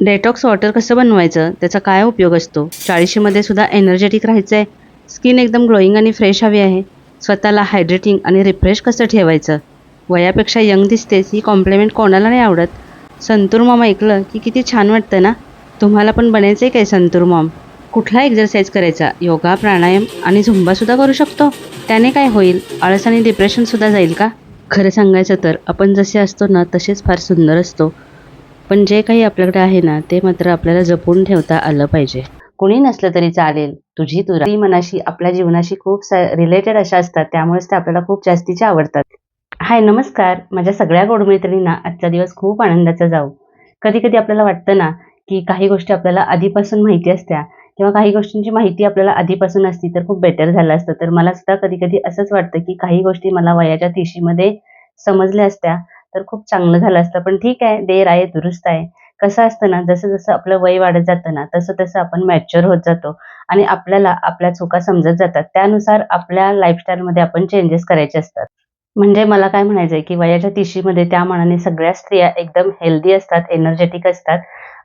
Detox water कसं बनवायचं? त्याचा काय उपयोग असतो? चाळीशीमध्ये सुद्धा एनर्जेटिक राहायचं आहे स्किन एकदम ग्लोईंग आणि फ्रेश हवी आहे. स्वतःला हायड्रेटिंग आणि रिफ्रेश कसं ठेवायचं? वयापेक्षा यंग दिसतेस ही कॉम्प्लिमेंट कोणाला नाही आवडत. संतूर मॉम ऐकलं की किती छान वाटतं ना? तुम्हाला पण बनायचं आहे काय संतूर मॉम कुठला एक्झरसाईज करायचा? योगा प्राणायाम आणि झुंबासुद्धा करू शकतो? त्याने काय होईल? आळस आणि डिप्रेशनसुद्धा जाईल का? खरं सांगायचं तर आपण जसे असतो ना तसेच फार सुंदर असतो. पण जे काही आपल्याकडे आहे ना ते मात्र आपल्याला जपून ठेवता आलं पाहिजे. कोणी नसलं तरी चालेल. तुझी तुरा ती मनाशी आपल्या जीवनाशी खूप रिलेटेड अशा असतात. त्यामुळेच ते आपल्याला खूप जास्तीचे आवडतात. हाय नमस्कार. माझ्या सगळ्या गोड मैत्रिणींना आजचा दिवस खूप आनंदाचा जाऊ. कधी कधी आपल्याला वाटतं ना की काही गोष्टी आपल्याला आधीपासून माहिती असत्या किंवा काही गोष्टींची माहिती आपल्याला आधीपासून असती तर खूप बेटर झालं असतं. तर मला सुद्धा कधी कधी असंच वाटतं की काही गोष्टी मला वयाच्या तिशीमध्ये समजल्या असत्या. तर खूप चांगलं झालं असतं. पण ठीक आहे देर आहे दुरुस्त आहे. कसं असतं ना जसं जसं आपलं वय वाढत जातं ना तसं तसं आपण मॅच्युअर होत जातो. आणि आपल्याला आपल्या चुका समजत जातात. त्यानुसार आपल्या लाईफस्टाईलमध्ये आपण चेंजेस करायचे असतात. म्हणजे मला काय म्हणायचं आहे की वयाच्या तिशीमध्ये त्या मानाने सगळ्या स्त्रिया एकदम हेल्दी असतात एनर्जेटिक असतात.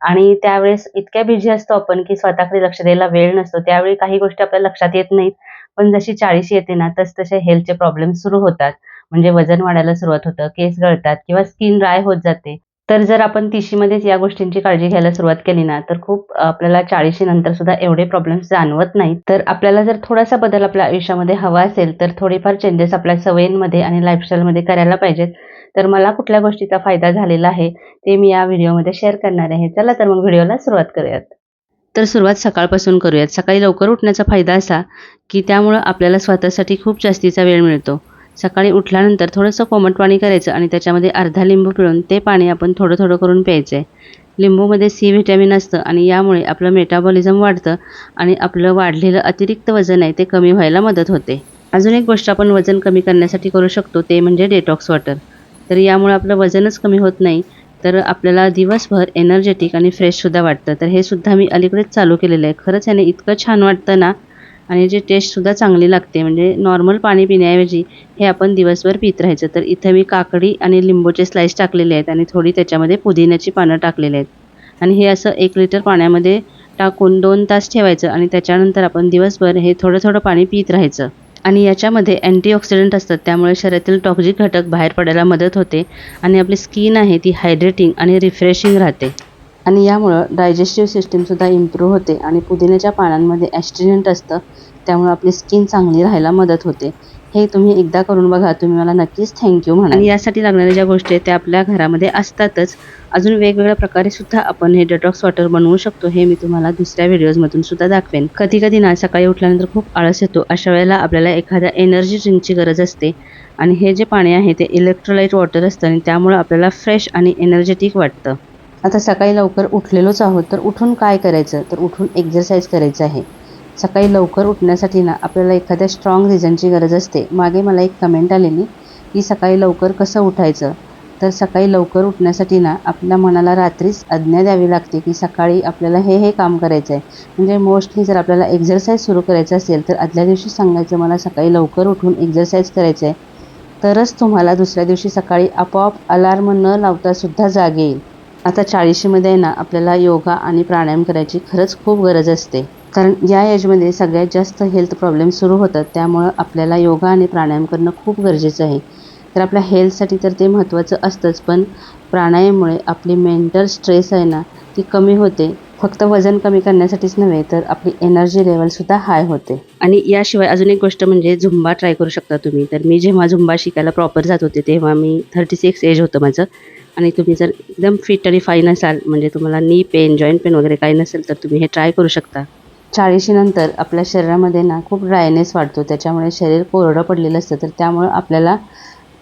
आणि त्यावेळेस इतक्या बिझी असतो आपण की स्वतःकडे लक्ष द्यायला वेळ नसतो. त्यावेळी काही गोष्टी आपल्या लक्षात येत नाहीत. पण जशी चाळीस येते ना तस तसे हेल्थचे प्रॉब्लेम सुरू होतात. म्हणजे वजन वाढायला सुरुवात होतं केस गळतात किंवा स्किन ड्राय होत जाते. तर जर आपण तिशीमध्येच या गोष्टींची काळजी घ्यायला सुरुवात केली ना तर खूप आपल्याला चाळीशी नंतर सुद्धा एवढे प्रॉब्लेम्स जाणवत नाहीत. तर आपल्याला जर थोडासा बदल आपल्या आयुष्यामध्ये हवा असेल तर थोडेफार चेंजेस आपल्या सवयींमध्ये आणि लाईफस्टाईलमध्ये करायला पाहिजेत. तर मला कुठल्या गोष्टीचा फायदा झालेला आहे ते मी या व्हिडिओमध्ये शेअर करणार आहे. चला तर मग व्हिडिओला सुरुवात करूयात. तर सुरुवात सकाळपासून करूयात. सकाळी लवकर उठण्याचा फायदा असा की त्यामुळं आपल्याला स्वतःसाठी खूप जास्तीचा वेळ मिळतो. सकाळी उठल्यानंतर थोडंसं कोमट पाणी करायचं आणि त्याच्यामध्ये अर्धा लिंबू पिळून ते पाणी आपण थोडं थोडं करून प्यायचं आहे लिंबूमध्ये सी व्हिटॅमिन असतं आणि यामुळे आपलं मेटाबॉलिझम वाढतं आणि आपलं वाढलेलं अतिरिक्त वजन आहे ते कमी व्हायला मदत होते. अजून एक गोष्ट आपण वजन कमी करण्यासाठी करू शकतो ते म्हणजे डेटॉक्स वॉटर तर यामुळे आपलं वजनच कमी होत नाही तर आपल्याला दिवसभर एनर्जेटिक आणि फ्रेशसुद्धा वाटतं. तर हे सुद्धा मी अलीकडेच चालू केलेलं आहे. खरंच याने इतकं छान वाटतं ना आणि जे टेस्टसुद्धा चांगली लागते. म्हणजे नॉर्मल पाणी पिण्याऐवजी हे आपण दिवसभर पित राहायचं. तर इथं मी काकडी आणि लिंबूचे स्लाईस टाकलेले आहेत आणि थोडी त्याच्यामध्ये पुदिन्याची पानं टाकलेली आहेत. आणि हे असं एक लिटर पाण्यामध्ये टाकून दोन तास ठेवायचं आणि त्याच्यानंतर आपण दिवसभर हे थोडं थोडं पाणी पित राहायचं. आणि याच्यामध्ये अँटीऑक्सिडंट असतात. त्यामुळे शरीरातील टॉक्झिक घटक बाहेर पडायला मदत होते. आणि आपली स्किन आहे ती हायड्रेटिंग आणि रिफ्रेशिंग राहते. आणि यामुळं डायजेस्टिव्ह सिस्टीमसुद्धा इम्प्रूव्ह होते आणि पुदिन्याच्या पानांमध्ये ॲस्ट्रिजंट असतं त्यामुळं आपली स्किन चांगली राहायला मदत होते. हे तुम्ही एकदा करून बघा तुम्ही मला नक्कीच थँक्यू म्हणा आणि यासाठी लागणाऱ्या ज्या गोष्टी आहेत त्या आपल्या घरामध्ये असतातच. अजून वेगवेगळ्या प्रकारे सुद्धा आपण हे डेटॉक्स वॉटर बनवू शकतो हे मी तुम्हाला दुसऱ्या व्हिडिओजमधून सुद्धा दाखवेन. कधी कधी ना सकाळी उठल्यानंतर खूप आळस येतो. अशा वेळेला आपल्याला एखाद्या एनर्जी ड्रिंकची गरज असते. आणि हे जे पाणी आहे ते इलेक्ट्रोलाइट वॉटर असतं आणि त्यामुळं आपल्याला फ्रेश आणि एनर्जेटिक वाटतं. आता सकाळी लवकर उठलेलोच आहोत तर उठून काय करायचं? तर उठून एक्झरसाईज करायचं आहे. सकाळी लवकर उठण्यासाठी ना आपल्याला एखाद्या स्ट्रॉंग रिझनची गरज असते. मागे मला एक कमेंट आलेली की सकाळी लवकर कसं उठायचं? तर सकाळी लवकर उठण्यासाठी ना आपल्या मनाला रात्रीच आज्ञा द्यावी लागते की सकाळी आपल्याला हे हे काम करायचं आहे म्हणजे मोस्टली जर आपल्याला एक्झरसाईज सुरू करायचं असेल तर आदल्या दिवशी सांगायचं मला सकाळी लवकर उठून एक्झरसाईज करायचं आहे तरच तुम्हाला दुसऱ्या दिवशी सकाळी आपोआप अलार्म न लावतासुद्धा जाग येईल. आता चाळीशीमध्ये ना आपल्याला योगा आणि प्राणायाम करायची खरंच खूप गरज असते. कारण या एजमध्ये सगळ्यात जास्त हेल्थ प्रॉब्लेम सुरू होतात त्यामुळं आपल्याला योगा आणि प्राणायाम करणं खूप गरजेचं आहे. तर आपल्या हेल्थसाठी तर ते महत्त्वाचं असतंच पण प्राणायाममुळे आपली मेंटल स्ट्रेस आहे ना ती कमी होते. फक्त वजन कमी करण्यासाठीच नव्हे तर आपली एनर्जी लेवलसुद्धा हाय होते. आणि याशिवाय अजून एक गोष्ट म्हणजे झुंबा ट्राय करू शकता तुम्ही. तर मी जेव्हा झुंबा शिकायला प्रॉपर जात होते तेव्हा मी थर्टी सिक्स एज होतं माझं. आणि तुम्ही जर एकदम फिट आणि फाईन असाल म्हणजे तुम्हाला नी पेन जॉईंट पेन वगैरे काही नसेल तर तुम्ही हे ट्राय करू शकता. चाळीशीनंतर आपल्या शरीरामध्ये ना खूप ड्रायनेस वाढतो. त्याच्यामुळे शरीर कोरडं पडलेलं असतं तर त्यामुळं आपल्याला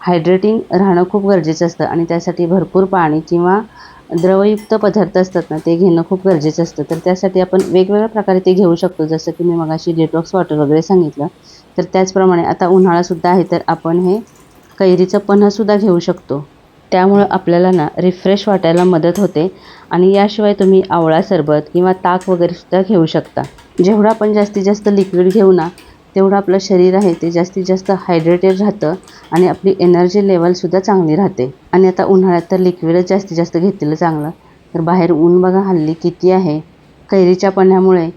हायड्रेटिंग राहणं खूप गरजेचं असतं. आणि त्यासाठी भरपूर पाणी किंवा द्रवयुक्त पदार्थ असतात ना ते घेणं खूप गरजेचं असतं. तर त्यासाठी आपण वेगवेगळ्या प्रकारे ते घेऊ शकतो. जसं की मी मगाशी डिटॉक्स वॉटर वगैरे सांगितलं. तर त्याचप्रमाणे आता उन्हाळासुद्धा आहे तर आपण हे कैरीचं पन्हसुद्धा घेऊ शकतो. त्यामुळं आपल्याला ना रिफ्रेश वाटायला मदत होते. आणि याशिवाय तुम्ही आवळा सरबत किंवा ताक वगैरेसुद्धा घेऊ शकता. जेवढं आपण जास्तीत जास्त लिक्विड घेऊ ना तेवढं आपलं शरीर आहे ते जास्तीत जास्त हायड्रेटेड राहतं आणि आपली एनर्जी लेवलसुद्धा चांगली राहते. आणि आता उन्हाळ्यात तर लिक्विडच जास्तीत जास्त घेतलेलं चांगलं. तर बाहेर ऊन बघा हल्ली किती आहे. कैरीच्या पाण्यामुळे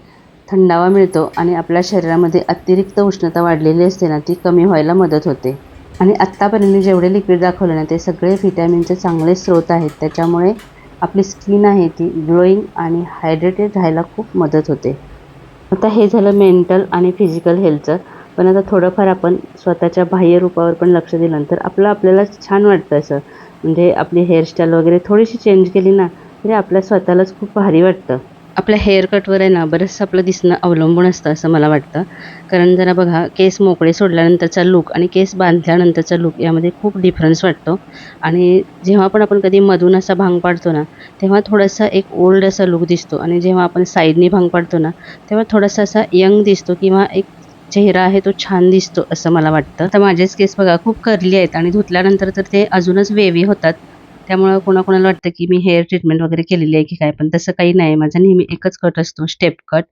थंडावा मिळतो आणि आपल्या शरीरामध्ये अतिरिक्त उष्णता वाढलेली असते ना ती कमी व्हायला मदत होते. आणि आत्तापर्यंत जेवढे लिक्विड दाखवले ना ते सगळे व्हिटॅमिनचे चांगले स्रोत आहेत. त्याच्यामुळे आपली स्किन आहे ती ग्लोईंग आणि हायड्रेटेड राहायला खूप मदत होते. आता हे झालं मेंटल आणि फिजिकल हेल्थचं पण आता थोडंफार आपण स्वतःच्या बाह्य रूपावर पण लक्ष दिलं तर आपलं आपल्याला छान वाटतं असं. म्हणजे आपली हेअरस्टाईल वगैरे थोडीशी चेंज केली ना तरी आपल्या स्वतःलाच खूप भारी वाटतं. आपल्या हेअर कटवर आहे ना बरंचसं आपलं दिसणं अवलंबून असतं असं मला वाटतं. कारण जरा बघा केस मोकळे सोडल्यानंतरचा लूक आणि केस बांधल्यानंतरचा लूक यामध्ये खूप डिफरन्स वाटतो. आणि जेव्हा पण आपण कधी मधून असा भांग पाडतो ना तेव्हा थोडासा एक ओल्ड असा लूक दिसतो. आणि जेव्हा आपण साईडनी भांग पाडतो ना तेव्हा थोडासा असा यंग दिसतो किंवा एक चेहरा आहे तो छान दिसतो असं मला वाटतं. तर माझेच केस बघा खूप करली आहेत आणि धुतल्यानंतर तर ते अजूनच वेवी होतात. त्यामुळं कोणाकोणाला वाटतं की मी हेअर ट्रीटमेंट वगैरे केलेली आहे की काय पण तसं काही नाही. माझा नेहमी एकच कट असतो स्टेप कट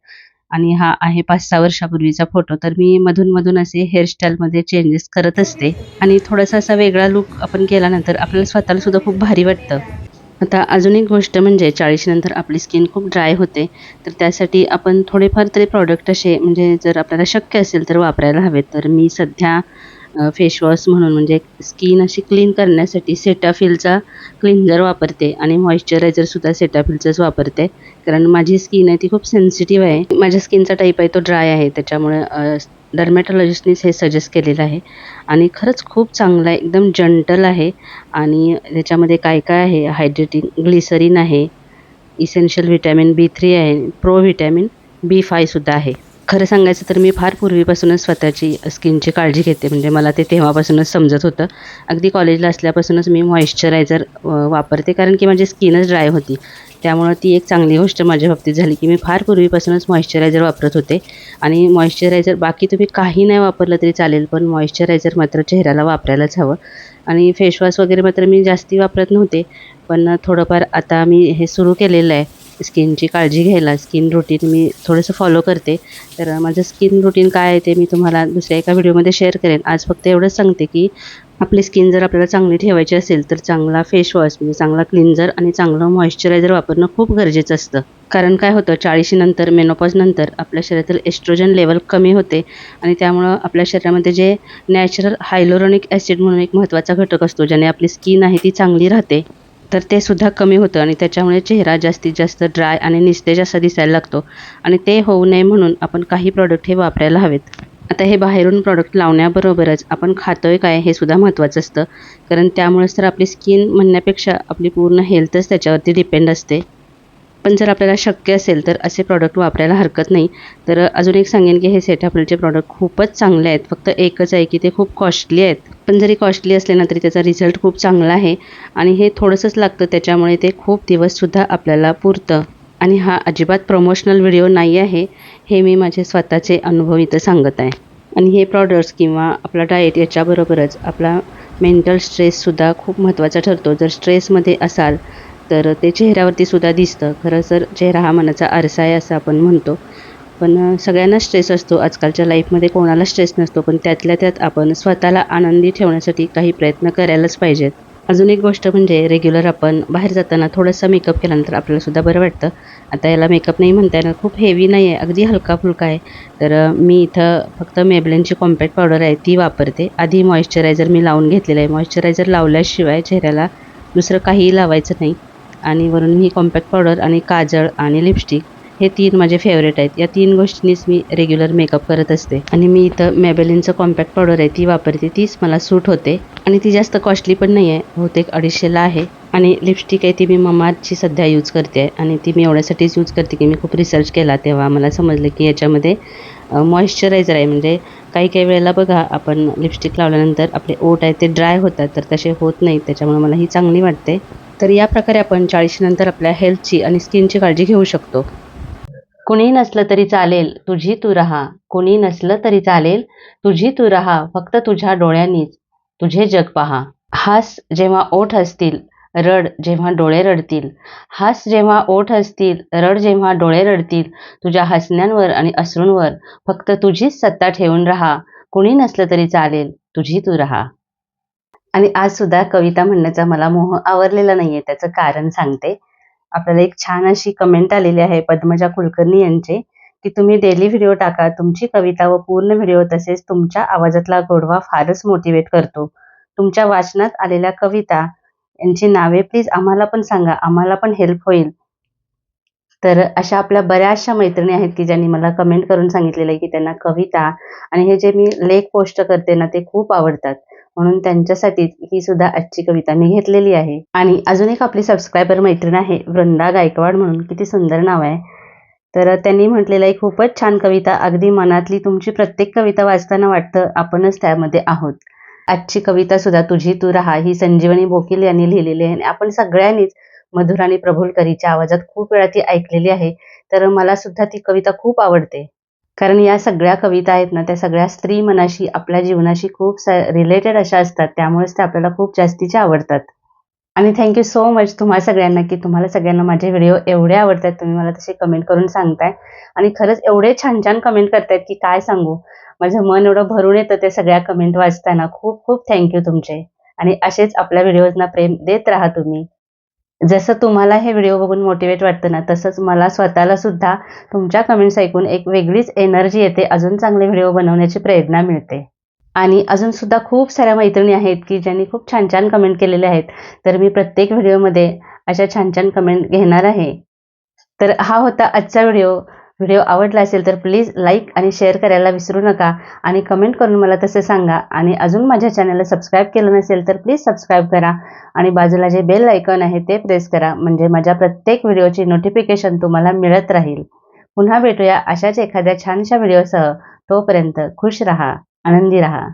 आणि हा आहे पाच सहा वर्षापूर्वीचा फोटो तर मी मधून मधून असे हेअरस्टाईलमध्ये चेंजेस करत असते. आणि थोडासा असा वेगळा लुक आपण केल्यानंतर आपल्याला स्वतःला सुद्धा खूप भारी वाटतं. आता अजून एक गोष्ट म्हणजे चाळीसनंतर आपली स्किन खूप ड्राय होते. तर त्यासाठी आपण थोडेफार तरी प्रॉडक्ट असे म्हणजे जर आपल्याला शक्य असेल तर वापरायला हवेत. तर मी सध्या फेशवॉश म्हणून म्हणजे स्किन अशी क्लीन करण्यासाठी सेटाफिलचा क्लिन्झर वापरते आणि मॉइश्चरायझरसुद्धा सेटाफिलचंच वापरते. कारण माझी स्किन आहे ती खूप सेन्सिटिव्ह आहे. माझ्या स्किनचा टाईप आहे तो ड्राय आहे. त्याच्यामुळे डर्मॅटॉलॉजिस्टनीच हे सजेस्ट केलेलं आहे. आणि खरंच खूप चांगलं आहे एकदम जंटल आहे. आणि त्याच्यामध्ये काय काय आहे? हायड्रेटिंग ग्लिसरीन आहे. इसेन्शियल व्हिटॅमिन बी थ्री आहे. प्रो व्हिटॅमिन बी फायसुद्धा आहे. खरं सांगायचं तर मी फार पूर्वीपासूनच स्वतःची स्किनची काळजी घेते. म्हणजे मला ते तेव्हापासूनच समजत होतं. अगदी कॉलेजला असल्यापासूनच मी मॉइश्चरायझर वापरते. कारण की माझी स्किनच ड्राय होती. त्यामुळं ती एक चांगली गोष्ट माझ्या बाबतीत झाली की मी फार पूर्वीपासूनच मॉइश्चरायझर वापरत होते. आणि मॉइश्चरायझर बाकी तुम्ही काही नाही वापरलं तरी चालेल पण मॉइश्चरायझर मात्र चेहऱ्याला वापरायलाच हवं. आणि फेशवॉश वगैरे मात्र मी जास्ती वापरत नव्हते. पण थोडंफार आता मी हे सुरू केलेलं आहे. स्किनची काळजी घ्यायला स्किन रुटीन मी थोडंसं फॉलो करते. तर माझं स्किन रुटीन काय आहे ते मी तुम्हाला दुसऱ्या एका व्हिडिओमध्ये शेअर करेन. आज फक्त एवढंच सांगते की आपली स्किन जर आपल्याला चांगली ठेवायची असेल तर चांगला फेशवॉश म्हणजे चांगला क्लिन्झर आणि चांगलं मॉइश्चरायझर वापरणं खूप गरजेचं असतं. कारण काय होतं चाळीशीनंतर मेनोपॉजनंतर आपल्या शरीरातील एस्ट्रोजन लेवल कमी होते आणि त्यामुळं आपल्या शरीरामध्ये जे नॅचरल हायलोरॉनिक ॲसिड म्हणून एक महत्त्वाचा घटक असतो ज्याने आपली स्किन आहे ती चांगली राहते. तर ते सुद्धा कमी होतं आणि त्याच्यामुळे चेहरा जास्तीत जास्त ड्राय आणि निस्तेज असा दिसायला लागतो. आणि ते होऊ नये म्हणून आपण काही प्रॉडक्ट हे वापरायला हवेत. आता हे बाहेरून प्रॉडक्ट लावण्याबरोबरच आपण खातो आहे काय हे सुद्धा महत्त्वाचं असतं. कारण त्यामुळेच तर आपली स्किन म्हणण्यापेक्षा आपली पूर्ण हेल्थच त्याच्यावरती डिपेंड असते. पण जर आपल्याला शक्य असेल तर असे प्रॉडक्ट वापरायला हरकत नाही. तर अजून एक सांगेन की हे सेटाफिलचे प्रॉडक्ट खूपच चांगले आहेत. फक्त एकच आहे की ते खूप कॉस्टली आहेत. पण जरी कॉस्टली असले ना तरी त्याचा रिझल्ट खूप चांगला आहे. आणि हे थोडंसंच लागतं त्याच्यामुळे ते खूप दिवससुद्धा आपल्याला पुरतं. आणि हा अजिबात प्रमोशनल व्हिडिओ नाही आहे. हे मी माझे स्वतःचे अनुभव इथं सांगत आहे. आणि हे प्रॉडक्ट्स किंवा आपला डाएट याच्याबरोबरच आपला मेंटल स्ट्रेससुद्धा खूप महत्त्वाचा ठरतो. जर स्ट्रेसमध्ये असाल तर ते चेहऱ्यावरती सुद्धा दिसतं. खरं तर चेहरा हा मनाचा आरसा आहे असं आपण म्हणतो. पण सगळ्यांना स्ट्रेस असतो. आजकालच्या लाईफमध्ये कोणाला स्ट्रेस नसतो. पण त्यातल्या त्यात आपण स्वतःला आनंदी ठेवण्यासाठी काही प्रयत्न करायलाच पाहिजेत. अजून एक गोष्ट म्हणजे रेग्युलर आपण बाहेर जाताना थोडासा मेकअप केल्यानंतर आपल्यालासुद्धा बरं वाटतं. आता याला मेकअप नाही म्हणता येणार. खूप हेवी नाही आहे. अगदी हलका फुलका आहे. तर मी इथं फक्त मेबलेनची कॉम्पॅक्ट पावडर आहे. ती वापरते. आधी मॉइश्चरायझर मी लावून घेतलेलं आहे. मॉइश्चरायझर लावल्याशिवाय चेहऱ्याला दुसरं काहीही लावायचं नाही. आणि वरून ही कॉम्पॅक्ट पावडर आणि काजळ आणि लिपस्टिक हे तीन माझे फेवरेट आहेत. या तीन गोष्टींनीच मी रेग्युलर मेकअप करत असते. आणि मी इथं मेबेलिनचं कॉम्पॅक्ट पावडर आहे ती वापरते. तीच मला सूट होते. आणि ती जास्त कॉस्टली पण नाही आहे बहुतेक अडीचशेला आहे. आणि लिपस्टिक आहे ती मी ममाची सध्या यूज करते. आहे आणि ती मी एवढ्यासाठीच यूज करते की मी खूप रिसर्च केला तेव्हा मला समजलं की याच्यामध्ये मॉइश्चरायझर आहे. म्हणजे काही काही वेळेला बघा आपण लिपस्टिक लावल्यानंतर आपले ओट आहेत ते ड्राय होतात तर तसे होत नाहीत. त्याच्यामुळे मला ही चांगली वाटते. तर या प्रकारे आपण चाळीशीनंतर आपल्या हेल्थची आणि स्किनची काळजी घेऊ शकतो. कुणी नसलं तरी चालेल तुझी तू राहा. कुणी नसलं तरी चालेल तुझी तू राहा. फक्त तुझ्या डोळ्यांनीच तुझे जग पहा. हास जेव्हा ओठ असतील रड जेव्हा डोळे रडतील. हास जेव्हा ओठ असतील रड जेव्हा डोळे रडतील तुझ्या हसण्यांवर आणि अश्रूंवर फक्त तुझीच सत्ता ठेवून राहा. कुणी नसलं तरी चालेल तुझी तू राहा. आणि आज सुद्धा कविता म्हणण्याचा मला मोह आवरलेला नाहीये त्याचं कारण सांगते. आपल्याला एक छान अशी कमेंट आलेली आहे पद्मजा कुलकर्णी यांचे की तुम्ही डेली व्हिडिओ टाका तुमची कविता व पूर्ण व्हिडिओ तसेच तुमच्या आवाजातला गोडवा फारच मोटिवेट करतो. तुमच्या वाचनात आलेल्या कविता यांची नावे प्लीज आम्हाला पण सांगा आम्हाला पण हेल्प होईल. तर अशा आपल्या बऱ्याचशा मैत्रिणी आहेत की ज्यांनी मला कमेंट करून सांगितलेलं आहे की त्यांना कविता आणि हे जे मी लेख पोस्ट करते ना ते खूप आवडतात. म्हणून त्यांच्यासाठी ही सुद्धा आजची कविता मी घेतलेली आहे. आणि अजून एक आपली सबस्क्रायबर मैत्रीण आहे वृंदा गायकवाड म्हणून. किती सुंदर नाव आहे. तर त्यांनी म्हटलेलं आहे खूपच छान कविता. अगदी मनातली तुमची प्रत्येक कविता वाचताना वाटतं आपणच त्यामध्ये आहोत. आजची कविता सुद्धा तुझी तू राहा ही संजीवनी बोकील यांनी लिहिलेली आहे. आणि आपण सगळ्यांनीच मधुर आणि प्रभुलकरीच्या आवाजात खूप वेळा ती ऐकलेली आहे. तर मला सुद्धा ती कविता खूप आवडते. कारण या सगळ्या कविता आहेत ना त्या सगळ्या स्त्री मनाशी आपल्या जीवनाशी खूप रिलेटेड अशा असतात. त्यामुळेच त्या आपल्याला खूप जास्तीच्या आवडतात. आणि थँक्यू सो मच तुम्हा सगळ्यांना की तुम्हाला सगळ्यांना माझे व्हिडिओ एवढे आवडतात तुम्ही मला तसे कमेंट करून सांगताय. आणि खरंच एवढे छान छान कमेंट करतायत की काय सांगू? माझं मन एवढं भरून येतं ते सगळ्या कमेंट वाचताना. खूप खूप थँक्यू तुमचे. आणि असेच आपल्या व्हिडिओजना प्रेम देत राहा तुम्ही. जसं तुम्हाला हे व्हिडिओ बघून मोटिवेट वाटतं ना तसंच मला स्वतःला सुद्धा तुमच्या कमेंट्स ऐकून एक वेगळीच एनर्जी येते अजून चांगले व्हिडिओ बनवण्याची प्रेरणा मिळते. आणि अजून सुद्धा खूप साऱ्या मैत्रिणी आहेत की ज्यांनी खूप छान छान कमेंट केलेले आहेत. तर मी प्रत्येक व्हिडिओमध्ये अशा छान छान कमेंट घेणार आहे. तर हा होता आजचा व्हिडिओ व्हिडिओ आवडला असेल तर प्लीज लाईक आणि शेअर करायला विसरू नका. आणि कमेंट करून मला तसे सांगा. आणि अजून माझ्या चॅनलला सबस्क्राईब केलं नसेल तर प्लीज सबस्क्राईब करा. आणि बाजूला जे बेल आयकॉन आहे ते प्रेस करा. म्हणजे माझ्या प्रत्येक व्हिडिओची नोटिफिकेशन तुम्हाला मिळत राहील. पुन्हा भेटूया अशाच एखाद्या छानशा व्हिडिओसह. तोपर्यंत खुश रहा आनंदी रहा.